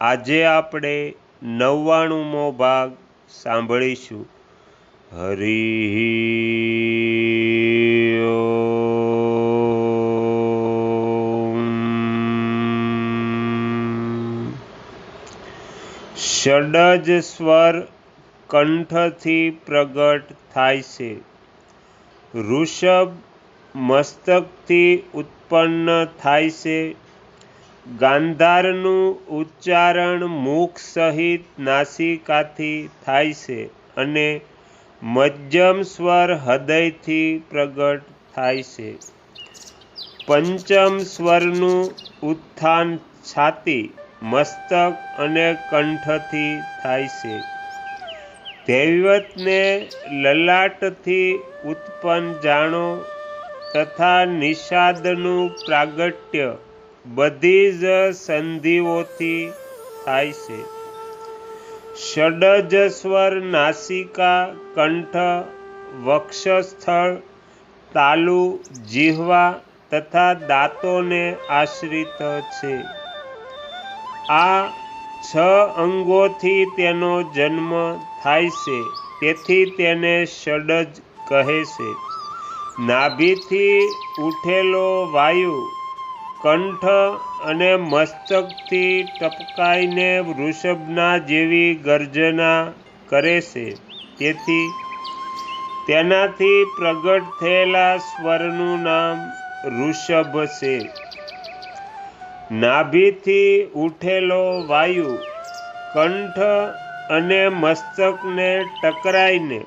આજે આપણે નવ્વાણુંમો ભાગ સાંભળીશું. હરિ ષડજ સ્વર કંઠથી પ્રગટ થાય છે. ઋષભ મસ્તકથી ઉત્પન્ન થાય છે. ગાંધારનું ઉચ્ચારણ મુખ સહિત નાસિકાથી થાય છે અને મધ્યમ સ્વર હૃદયથી પ્રગટ થાય છે. પંચમ સ્વરનું ઉત્થાન છાતી, મસ્તક અને કંઠથી થાય છે. દૈવતને લલાટથી ઉત્પન્ન જાણો તથા નિષાદનું પ્રાગટ્ય બધી જ સંધિઓથી થાય છે. ષડજ સ્વર નાસિકા, કંઠ, વક્ષસ્થળ, તાલુ, જીહવા તથા દાંતોને આશ્રિત છે. આ છ અંગોથી તેનો જન્મ થાય છે, તેથી તેને ષડજ કહે છે. નાભીથી ઉઠેલો વાયુ કંઠ અને મસ્તકથી ટપકાઈને વૃષભના જેવી ગર્જના કરે છે. તેથી તેનાથી પ્રગટ થયેલા સ્વરનું નામ ઋષભ છે. નાભીથી ઉઠેલો વાયુ કંઠ અને મસ્તકને ટકરાઈને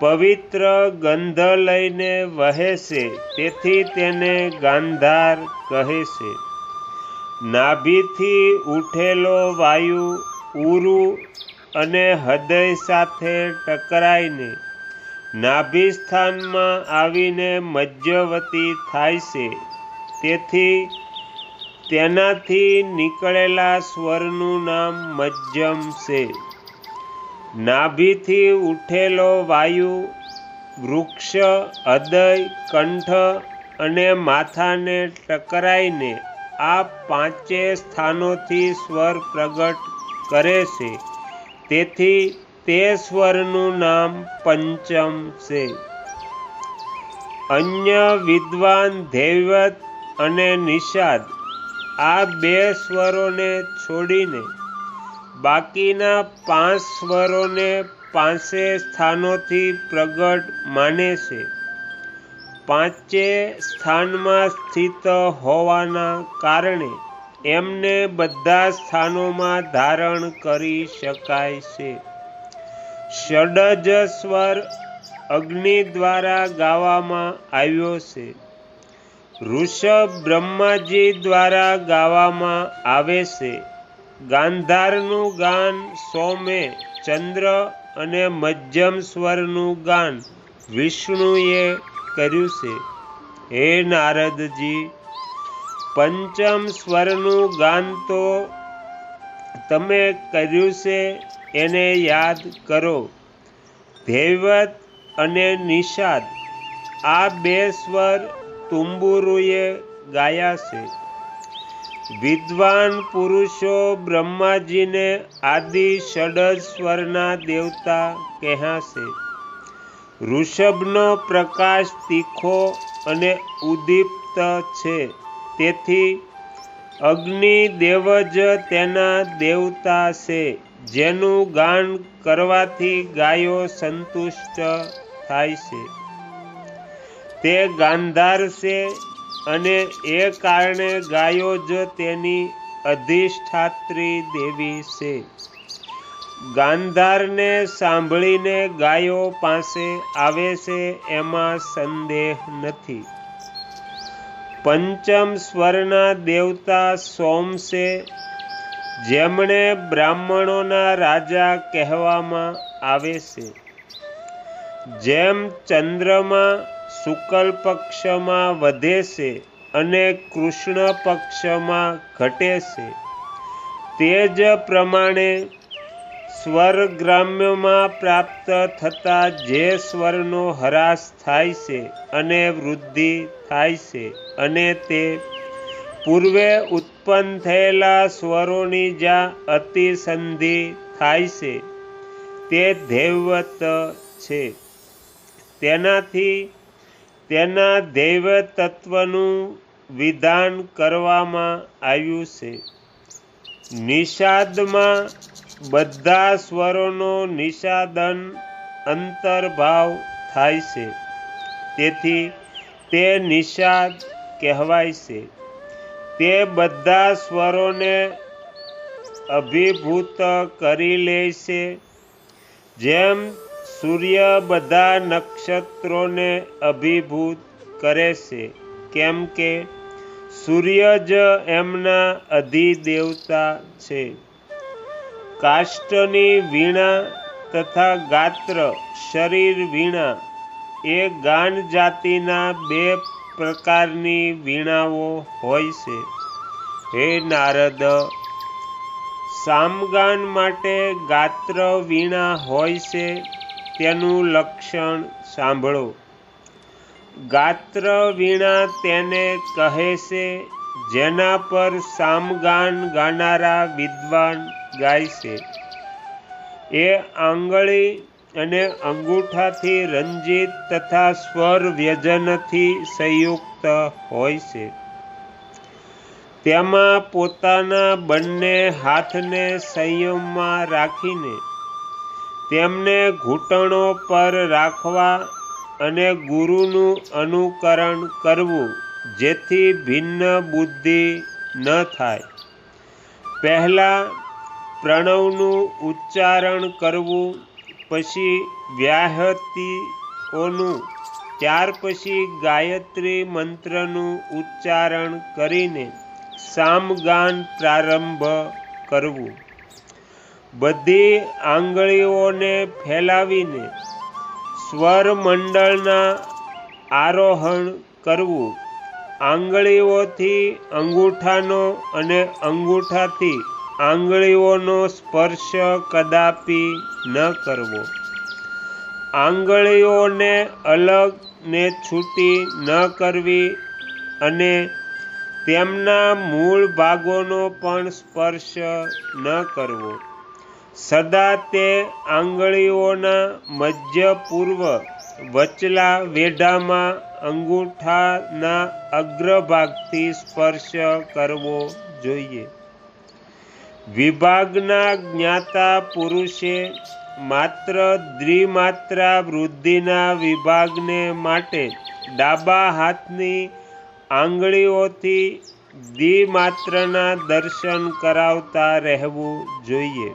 પવિત્ર ગંધ લઈને વહે છે, તેથી તેને ગાંધાર કહે છે. નાભીથી ઉઠેલો વાયુ ઉરુ અને હૃદય સાથે ટકરાઈને નાભી સ્થાનમાં આવીને મધ્યવતી થાય છે, તેથી તેનાથી નીકળેલા સ્વરનું નામ મજ્જમ છે. નાભીથી ઉઠેલો વાયુ, વૃક્ષ, હૃદય, કંઠ અને માથાને ટકરાઈને આ પાંચે સ્થાનોથી સ્વર પ્રગટ કરે છે. તેથી તે સ્વરનું નામ પંચમ છે. અન્ય વિદ્વાન ધૈવત અને નિષાદ આ બે સ્વરોને છોડીને બાકીના પાંચ સ્વરોને પાંચે સ્થાનોથી પ્રગટ માને છે. પાંચે સ્થાનમાં સ્થિત હોવાના કારણે એમને બધા સ્થાનોમાં ધારણ કરી શકાય છે. ષડજ સ્વર અગ્નિ દ્વારા ગાવામાં આવ્યો છે. ઋષભ બ્રહ્માજી દ્વારા ગાવામાં આવે છે. ગાંધારનું ગાન સોમે ચંદ્ર અને મધ્યમ સ્વરનું ગાન વિષ્ણુએ કર્યું છે. હે નારદજી, પંચમ સ્વરનું ગાન તો તમે કર્યું છે, એને યાદ કરો. ધૈવત અને નિષાદ આ બે સ્વર તુંબુરુએ ગાયા છે. વિદ્વાન પુરુષો બ્રહ્માજીને આદિ ષડજ સ્વરના દેવતા કહેશે. ઋષભનો પ્રકાશ તીખો અને ઉદીપ્ત છે. તેથી અગ્નિ દેવ જ તેના દેવતા છે, જેનું ગાન કરવાથી ગાયો સંતુષ્ટ થાય છે. તે ગાંધાર છે અને એ કારણે ગાયો જ તેની અધિષ્ઠાત્રી દેવી છે. ગાંધારને સાંભળીને ગાયો પાસે આવે છે એમાં સંદેહ નથી. પંચમ સ્વરના દેવતા સોમ છે, જેમણે બ્રાહ્મણોના રાજા કહેવામાં આવે છે. જેમ ચંદ્રમાં શુક્લ પક્ષમાં વધે છે અને કૃષ્ણ પક્ષમાં ઘટે છે. તે જ પ્રમાણે સ્વરગ્રામ્યમાં પ્રાપ્ત થતા જે સ્વરનો હરાસ થાય છે અને વૃદ્ધિ થાય છે અને તે પૂર્વે ઉત્પન્ન થયેલા સ્વરોની જ્યાં અતિસંધિ થાય છે. તે ધૈવત છે. તેનાથી તેના દૈવ તત્વનું વિધાન કરવામાં આવ્યું છે. નિષાદમાં બધા સ્વરોનો નિષાદન અંતર્ભાવ થાય છે. તેથી તે નિષાદ કહેવાય છે. તે બધા સ્વરોને અભિભૂત કરી લે છે. જેમ સૂર્ય બધા નક્ષત્રોને અભિભૂત કરે છે. કેમ કે સૂર્ય જ એમના અધિદેવતા છે. કાષ્ટની વીણા તથા ગાત્ર, શરીર વીણા, એ ગાન જાતિના બે પ્રકારની વીણાઓ હોય છે. હે નારદ, સામગાન માટે ગાત્ર વીણા હોય છે તેનું લક્ષણ સાંભળો. ગાત્ર વીણા તેને કહે છે, જેના પર સામગાન ગાનારા વિદ્વાન ગાય છે. એ આંગળી અને અંગૂઠાથી રંજિત તથા સ્વર વ્યજનથી સંયુક્ત હોય છે. તેમાં પોતાના બંને હાથને સંયમમાં રાખીને તેમને ઘૂંટણો પર રાખવા અને ગુરુનું અનુકરણ કરવું જેથી ભિન્ન બુદ્ધિ ન થાય. પહેલાં પ્રણવનું ઉચ્ચારણ કરવું, પછી વ્યાહતીઓનું, ત્યાર પછી ગાયત્રી મંત્રનું ઉચ્ચારણ કરીને સામગાન પ્રારંભ કરવું. બધી આંગળીઓને ફેલાવીને સ્વરમંડળના આરોહણ કરવું. આંગળીઓથી અંગૂઠાનો અને અંગૂઠાથી આંગળીઓનો સ્પર્શ કદાપી ન કરવો. આંગળીઓને અલગ ને છૂટી ન કરવી અને તેમના મૂળ ભાગોનો પણ સ્પર્શ ન કરવો. સદા તે આંગળીઓના મધ્ય પૂર્વ વચલા વેઢામાં અંગૂઠાના અગ્રભાગથી સ્પર્શ કરવો જોઈએ. વિભાગના જ્ઞાતા પુરુષે માત્ર દ્વિમાત્રા વૃદ્ધિના વિભાગને માટે ડાબા હાથની આંગળીઓથી દ્વિમાત્રના દર્શન કરાવતા રહેવું જોઈએ.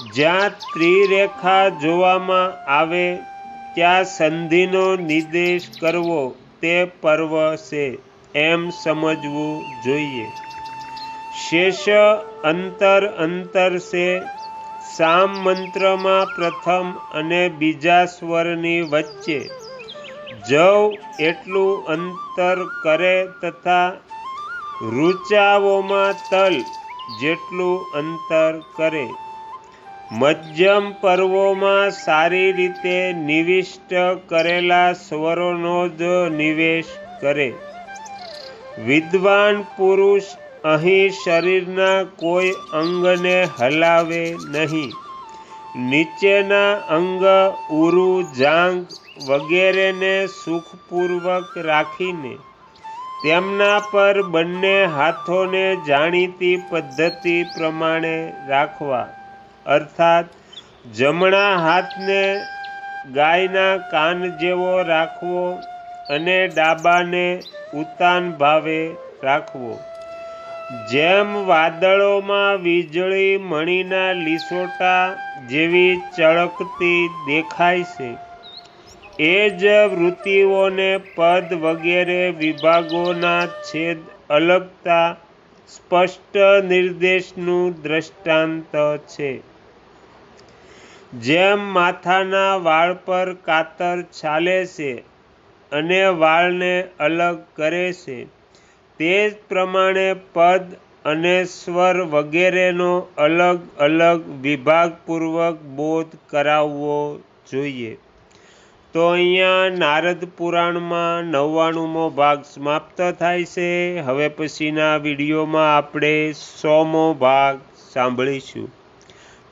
જ્યાં ત્રિરેખા જોવામાં આવે, ત્યાં સંધિનો નિર્દેશ કરવો તે પર્વ છે એમ સમજવું જોઈએ. શેષ અંતર અંતર છે. સામ મંત્રમાં પ્રથમ અને બીજા સ્વરની વચ્ચે. જવ એટલું અંતર કરે તથા રૂચાઓમાં તલ જેટલું અંતર કરે. મધ્યમ પર્વોમાં સારી રીતે નિવિષ્ટ કરેલા સ્વરોનો જ નિવેશ કરે. વિદ્વાન પુરુષ અહીં શરીરના કોઈ અંગને હલાવે નહીં. નીચેના અંગ ઉરુ જાંગ વગેરેને સુખપૂર્વક રાખીને તેમના પર બંને હાથોને જાણીતી પદ્ધતિ પ્રમાણે રાખવા. અર્થાત જમણા હાથને ગાયના કાન જેવો રાખવો અને ડાબાને ઉતાન ભાવે રાખવો. જેમ વાદળોમાં વીજળી મણીના લીસોટા જેવી ચળકતી દેખાય છે, એ જ વૃત્તિઓને પદ વગેરે વિભાગોના છેદ અલગતા સ્પષ્ટ નિર્દેશનું દ્રષ્ટાંત છે. જેમ માથાના વાળ પર કાતર ચાલે છે અને વાળને અલગ કરે છે, તે જ પ્રમાણે પદ અને સ્વર વગેરેનો અલગ અલગ વિભાગપૂર્વક બોધ કરાવવો જોઈએ. તો અહીંયા નારદ પુરાણમાં નવ્વાણુંમો ભાગ સમાપ્ત થાય છે. હવે પછીના વિડીયોમાં આપણે સોમો ભાગ સાંભળીશું.